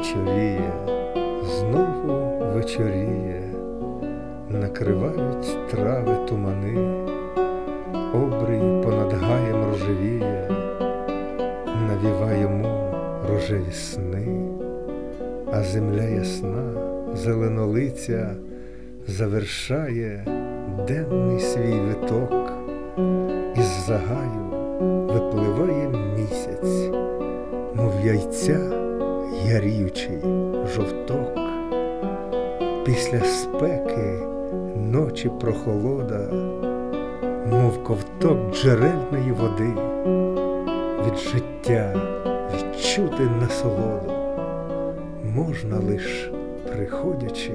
вечоріє, знову вечоріє, накривають трави тумани, обрій понад гаєм рожевіє, навіває йому рожеві сни, а земля ясна, зеленолиця завершає денний свій виток, із загаю випливає місяць, мов яйця яріючий жовток. Після спеки ночі прохолода, мов ковток джерельної води, від життя відчути насолоду можна лиш приходячи.